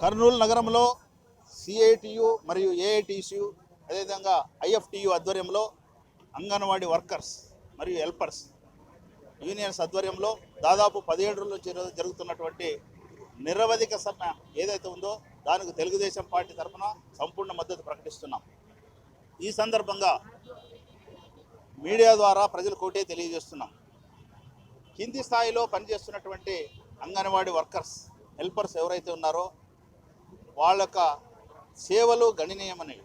కర్నూలు నగరంలో సిఐటియు మరియు ఏఐటిసియు అదేవిధంగా ఐఎఫ్టియు ఆధ్వర్యంలో అంగన్వాడీ వర్కర్స్ మరియు హెల్పర్స్ యూనియన్స్ ఆధ్వర్యంలో దాదాపు పదిహేడు రోజుల జరుగుతున్నటువంటి నిరవధిక సమ్మె ఏదైతే ఉందో దానికి తెలుగుదేశం పార్టీ తరఫున సంపూర్ణ మద్దతు ప్రకటిస్తున్నాం. ఈ సందర్భంగా మీడియా ద్వారా ప్రజలకు ఒకటే తెలియజేస్తున్నాం. కింది స్థాయిలో పనిచేస్తున్నటువంటి అంగన్వాడీ వర్కర్స్ హెల్పర్స్ ఎవరైతే ఉన్నారో వాళ్ళ యొక్క సేవలు గణనీయమనేవి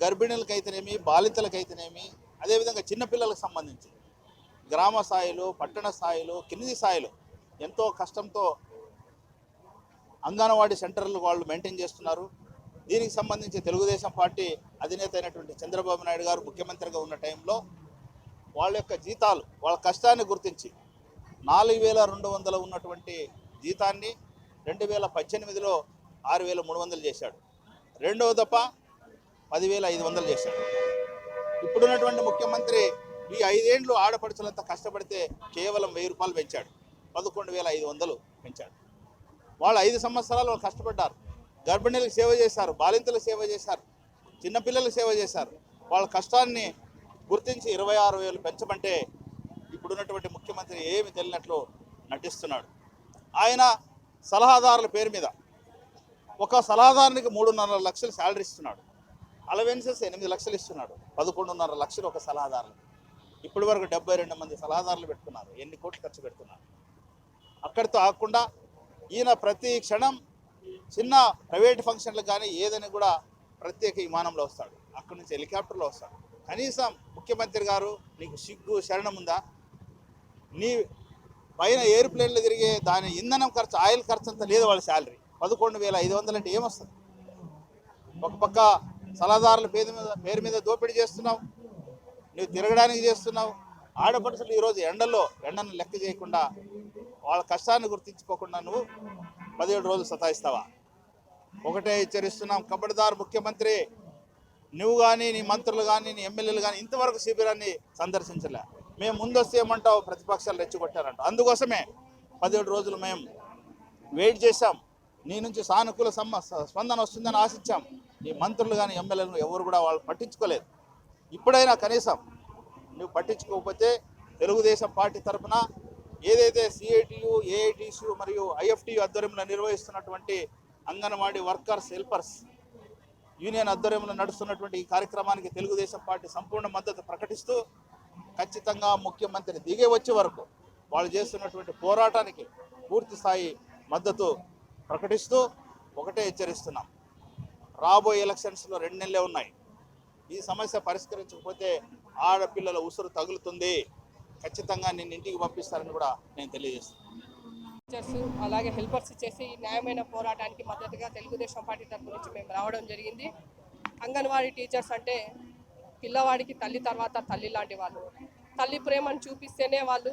గర్భిణులకైతేనేమి బాలింతలకైతేనేమి అదేవిధంగా చిన్నపిల్లలకు సంబంధించి గ్రామ స్థాయిలో పట్టణ స్థాయిలో కింది స్థాయిలో ఎంతో కష్టంతో అంగన్వాడీ సెంటర్లు వాళ్ళు మెయింటైన్ చేస్తున్నారు. దీనికి సంబంధించి తెలుగుదేశం పార్టీ అధినేత అయినటువంటి చంద్రబాబు నాయుడు గారు ముఖ్యమంత్రిగా ఉన్న టైంలో వాళ్ళ యొక్క జీతాలు వాళ్ళ కష్టాన్ని గుర్తించి నాలుగు వేల రెండు వందలు ఉన్నటువంటి జీతాన్ని రెండు వేల పద్దెనిమిదిలో ఆరు వేల మూడు వందలు చేశాడు. రెండవ దఫ పదివేల ఐదు వందలు చేశాడు. ఇప్పుడున్నటువంటి ముఖ్యమంత్రి ఈ ఐదేండ్లు ఆడపడుచులంతా కష్టపడితే కేవలం వెయ్యి రూపాయలు పెంచాడు. పదకొండు వేల ఐదు వందలు పెంచాడు. వాళ్ళు ఐదు సంవత్సరాలు వాళ్ళు కష్టపడ్డారు. గర్భిణీలకు సేవ చేశారు బాలింతలకు సేవ చేశారు చిన్నపిల్లలకు సేవ చేశారు. వాళ్ళ కష్టాన్ని గుర్తించి ఇరవై ఆరు వేలు పెంచమంటే ఇప్పుడున్నటువంటి ముఖ్యమంత్రి ఏమి తెలియనట్లు నటిస్తున్నాడు. ఆయన సలహాదారుల పేరు మీద ఒక సలహాదారునికి మూడున్నర లక్షలు శాలరీ ఇస్తున్నాడు. అలవెన్సెస్ ఎనిమిది లక్షలు ఇస్తున్నాడు. పదకొండున్నర లక్షలు ఒక సలహాదారులు ఇప్పటి వరకు డెబ్బై రెండు మంది సలహాదారులు పెట్టుకున్నారు. ఎన్ని కోట్లు ఖర్చు పెడుతున్నారు? అక్కడితో ఆగకుండా ఈయన ప్రతి క్షణం చిన్న ప్రైవేట్ ఫంక్షన్లకు కానీ ఏదని కూడా ప్రత్యేక విమానంలో వస్తాడు. అక్కడి నుంచి హెలికాప్టర్లో వస్తాడు. కనీసం ముఖ్యమంత్రి గారు నీకు సిగ్గు శరణం ఉందా? నీ పైన ఎయిర్ప్లేన్లు తిరిగే దాని ఇంధనం ఖర్చు ఆయిల్ ఖర్చు అంతా లేదు వాళ్ళ శాలరీ. పదకొండు వేల ఐదు వందలు అంటే ఏమొస్తుంది? ఒక పక్క సలహాదారుల పేరు మీద పేరు మీద దోపిడీ చేస్తున్నావు నువ్వు తిరగడానికి చేస్తున్నావు. ఆడపడుచులు ఈరోజు ఎండల్లో ఎండను లెక్క చేయకుండా వాళ్ళ కష్టాన్ని గుర్తించుకోకుండా నువ్వు పదిహేడు రోజులు సతాయిస్తావా? ఒకటే హెచ్చరిస్తున్నాం కబడ్దార్ ముఖ్యమంత్రి నువ్వు కానీ నీ మంత్రులు కానీ నీ ఎమ్మెల్యేలు కానీ ఇంతవరకు శిబిరాన్ని సందర్శించలే. మేము ముందొస్తే ఏమంటావు? ప్రతిపక్షాలు రెచ్చగొట్టారంట. అందుకోసమే పదిహేడు రోజులు మేము వెయిట్ చేశాం. నీ నుంచి సానుకూల సమ్మ స్పందన వస్తుందని ఆశించాం. నీ మంత్రులు కానీ ఎమ్మెల్యేలు ఎవరు కూడా వాళ్ళు పట్టించుకోలేదు. ఇప్పుడైనా కనీసం నువ్వు పట్టించుకోకపోతే తెలుగుదేశం పార్టీ తరఫున ఏదైతే సిఐటియు ఏఐటిసి మరియు ఐఎఫ్టియు ఆధ్వర్యంలో నిర్వహిస్తున్నటువంటి అంగన్వాడీ వర్కర్స్ హెల్పర్స్ యూనియన్ ఆధ్వర్యంలో నడుస్తున్నటువంటి ఈ కార్యక్రమానికి తెలుగుదేశం పార్టీ సంపూర్ణ మద్దతు ప్రకటిస్తూ ఖచ్చితంగా ముఖ్యమంత్రి దిగే వచ్చే వరకు వాళ్ళు చేస్తున్నటువంటి పోరాటానికి పూర్తి స్థాయి మద్దతు ప్రకటిస్తూ ఒకటే హెచ్చరిస్తున్నాం. రాబోయే ఎలక్షన్స్లో రెండు నెలలే ఉన్నాయి. ఈ సమస్య పరిష్కరించకపోతే ఆడపిల్లల ఉసురు తగులుతుంది. ఖచ్చితంగా నేను ఇంటికి పంపిస్తారని కూడా నేను తెలియజేస్తున్నాను. టీచర్స్ అలాగే హెల్పర్స్ చేసి న్యాయమైన పోరాటానికి మద్దతుగా తెలుగుదేశం పార్టీ తరపు నుంచి మేము రావడం జరిగింది. అంగన్వాడీ టీచర్స్ అంటే పిల్లవాడికి తల్లి తర్వాత తల్లి లాంటి వాళ్ళు. తల్లి ప్రేమను చూపిస్తేనే వాళ్ళు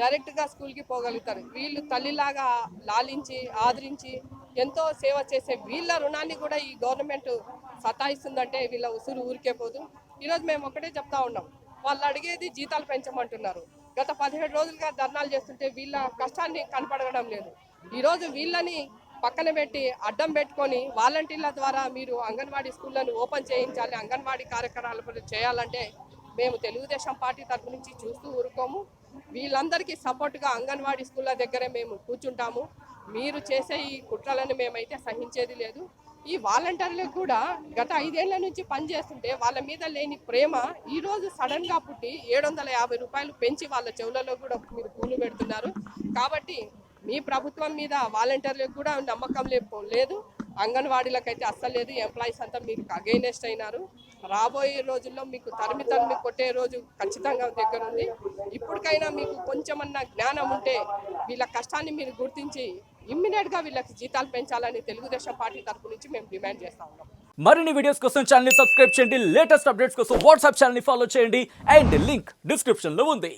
డైరెక్ట్గా స్కూల్కి పోగలుగుతారు. వీళ్ళు తల్లిలాగా లాలించి ఆదరించి ఎంతో సేవ చేసే వీళ్ళ రుణాన్ని కూడా ఈ గవర్నమెంట్ సతాయిస్తుందంటే వీళ్ళ ఉసురు ఊరికే పోదు. ఈరోజు మేము ఒకటే చెప్తా ఉన్నాం. వాళ్ళు అడిగేది జీతాలు పెంచమంటున్నారు. గత పదిహేడు రోజులుగా ధర్నాలు చేస్తుంటే వీళ్ళ కష్టాన్ని కనపడడం లేదు. ఈరోజు వీళ్ళని పక్కన పెట్టి అడ్డం పెట్టుకొని వాలంటీర్ల ద్వారా మీరు అంగన్వాడీ స్కూళ్ళను ఓపెన్ చేయించాలి అంగన్వాడీ కార్యకలాపాలు చేయాలంటే మేము తెలుగుదేశం పార్టీ తరపు నుంచి చూస్తూ ఊరుకోము. వీళ్ళందరికీ సపోర్ట్గా అంగన్వాడీ స్కూళ్ళ దగ్గరే మేము కూర్చుంటాము. మీరు చేసే ఈ కుట్రలను మేమైతే సహించేది లేదు. ఈ వాలంటీర్లకు కూడా గత ఐదేళ్ళ నుంచి పనిచేస్తుంటే వాళ్ళ మీద లేని ప్రేమ ఈరోజు సడన్గా పుట్టి ఏడు వందల యాభై రూపాయలు పెంచి వాళ్ళ చెవులలో కూడా మీరు పూలు పెడుతున్నారు. కాబట్టి మీ ప్రభుత్వం మీద వాలంటీర్లకు కూడా నమ్మకం లేదు. అంగన్వాడీలకైతే అస్సలు లేదు. ఎంప్లాయీస్ అంతా మీకు అగైనెస్ట్ అయినారు. రాబోయే రోజుల్లో మీకు తరిమి తరిమి కొట్టే రోజు ఖచ్చితంగా దగ్గర ఉంది. ఇప్పటికైనా మీకు కొంచెమన్నా జ్ఞానం ఉంటే వీళ్ళ కష్టాన్ని మీరు గుర్తించి ఇమ్మీడియట్గా వీళ్ళకి జీతాలు పెంచాలని తెలుగుదేశం పార్టీ తరపు నుంచి మేము డిమాండ్ చేస్తా ఉన్నాం. మరిన్ని వీడియోస్ కోసం ఛానల్ సబ్స్క్రైబ్ చేయండి. లేటెస్ట్ అప్డేట్స్ కోసం వాట్సాప్ ఛానల్ని ఫాలో చేయండి. అండ్ లింక్ డిస్క్రిప్షన్లో ఉంది.